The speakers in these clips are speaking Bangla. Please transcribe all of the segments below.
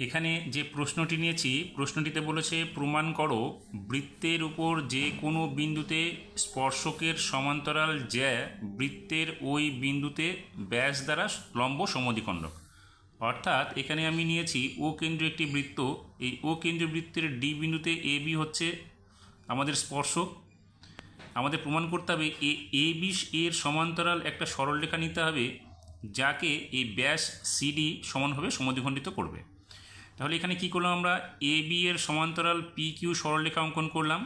এখানে যে প্রশ্নটি নিয়েছি, প্রশ্নটিতে বলেছে, প্রমাণ করো, বৃত্তের উপর যে কোনো বিন্দুতে স্পর্শকের সমান্তরাল জ্যা বৃত্তের ওই বিন্দুতে ব্যাস দ্বারা লম্ব সমদ্বিখণ্ডক। অর্থাৎ এখানে আমি নিয়েছি, ও কেন্দ্রীয় একটি বৃত্ত, এই ও কেন্দ্রীয় বৃত্তের ডি বিন্দুতে এ বি হচ্ছে আমাদের স্পর্শক। আমাদের প্রমাণ করতে হবে, এ এ বি এর সমান্তরাল একটা সরলরেখা নিতে হবে, যাকে এই ব্যাস সিডি সমানভাবে সমদ্বিখণ্ডিত করবে। তাহলে এখানে কি করলাম আমরা? এ বি এর সমান্তরাল পি কিউ সরলরেখা অঙ্কন করলাম।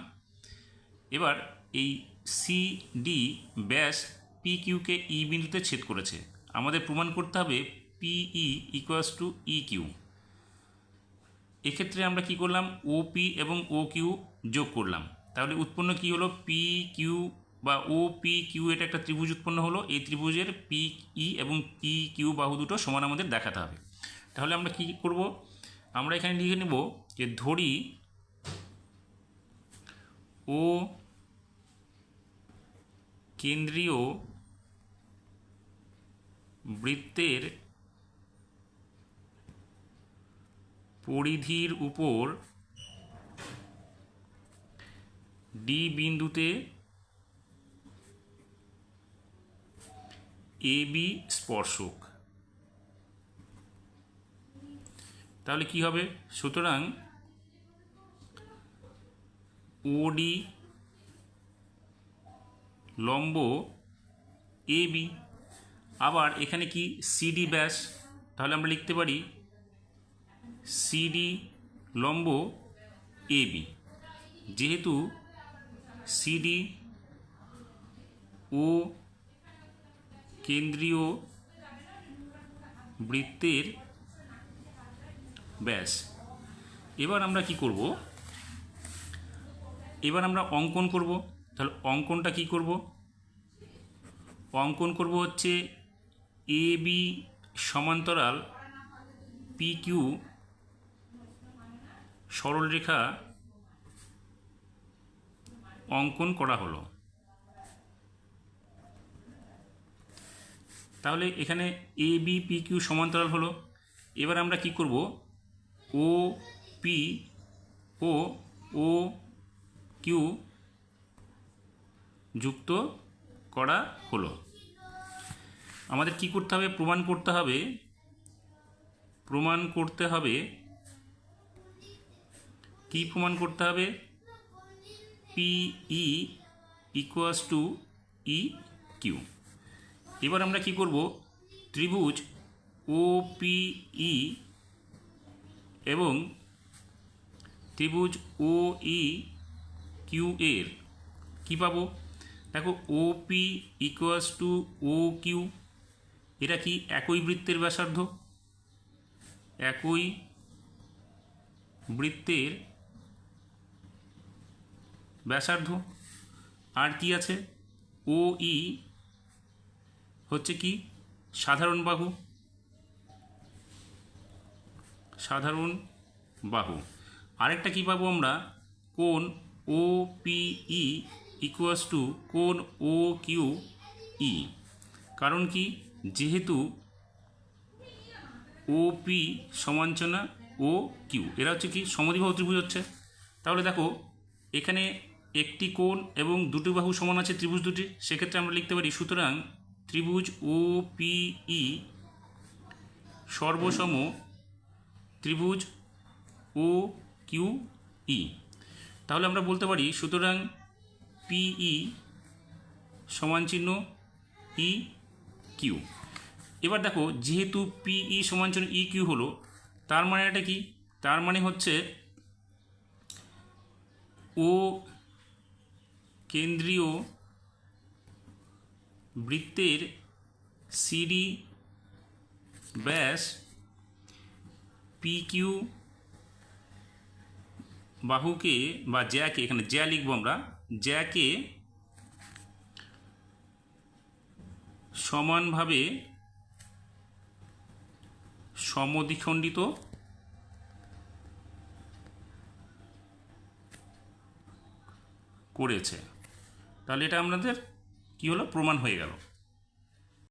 এবার এই সি ডি ব্যাস পি কিউকে ই বিন্দুতে ছেদ করেছে। আমাদের প্রমাণ করতে হবে PE equals to E Q এক্ষেত্রে আমরা কি করলাম? ও পি এবং ও কিউ যোগ করলাম। তাহলে উৎপন্ন কি হলো? পি কিউ বা ও পি কিউ এটা একটা ত্রিভুজ উৎপন্ন হলো। এই ত্রিভুজের পি ই এবং পি কিউ বাহু দুটো সমান আমাদের দেখাতে হবে। তাহলে আমরা কি করব? আমরা এখানে লিখে নেব যে ধরি ও কেন্দ্রীয় বৃত্তের পরিধির উপর ডি বিন্দুতে এ বি স্পর্শক। তাহলে কি হবে? সুতরাং ওডি লম্ব এ বি আবার এখানে কি? সিডি ব্যাস। তাহলে আমরা লিখতে পারি সিডি লম্ব এ বি যেহেতু সিডি ও কেন্দ্রীয় বৃত্তের ব্যাস। এবার আমরা কি করব? এবার আমরা অঙ্কন করব। তাহলে অঙ্কনটা কি করব? অঙ্কন করব হচ্ছে এ, বি সমান্তরাল পি কিউ সরলরেখা অঙ্কন করা হলো। তাহলে এখানে এ, বি পি কিউ সমান্তরাল হলো। এবার আমরা কি করব? ও, পি, ও ও, কিউ যুক্ত করা হলো। আমাদের কি করতে হবে? প্রমাণ করতে হবে। প্রমাণ করতে হবে। কি প্রমাণ করতে হবে? P E equals to E Q এবার আমরা কি করব? ত্রিভুজ ও পিই এবং ত্রিভুজ ও ই কিউ এর। কী পাবো? দেখো O P equals to O Q এটা কি একই বৃত্তের ব্যাসার্ধ? একই বৃত্তের ব্যাসার্ধ। আর কি আছে? ও ই হচ্ছে কি? সাধারণ বাহু। সাধারণ বাহু। আরেকটা কি পাবো আমরা? কোন O P E equals to কোন ও কিউ ই কারণ কি? যেহেতু ও পি সমাঞ্চনা ও কিউ এরা হচ্ছে কি? সমদ্বিবাহু ত্রিভুজ হচ্ছে। তাহলে দেখো, এখানে একটি কোণ এবং দুটি বাহু সমান আছে ত্রিভুজ দুটি। সেক্ষেত্রে আমরা লিখতে পারি, সুতরাং ত্রিভুজ ও পি ই সর্বসম ত্রিভুজ ও কিউ ই। তাহলে আমরা বলতে পারি সুতরাং পিই সমান চিহ্ন ই কিউ। এবার দেখো, যেহেতু পিই সমান চিহ্ন ই কিউ হলো, তার মানে এটা কি? তার মানে হচ্ছে ও কেন্দ্রীয় বৃত্তের সিডি ব্যাস পি কিউ বাহুকে বা জ্যাকে, এখানে জ্যা লিখব আমরা, জ্যাকে সমানভাবে সমদ্বিখণ্ডিত করেছে। তাহলে এটা আমাদের কি হলো? প্রমাণ হয়ে গেল।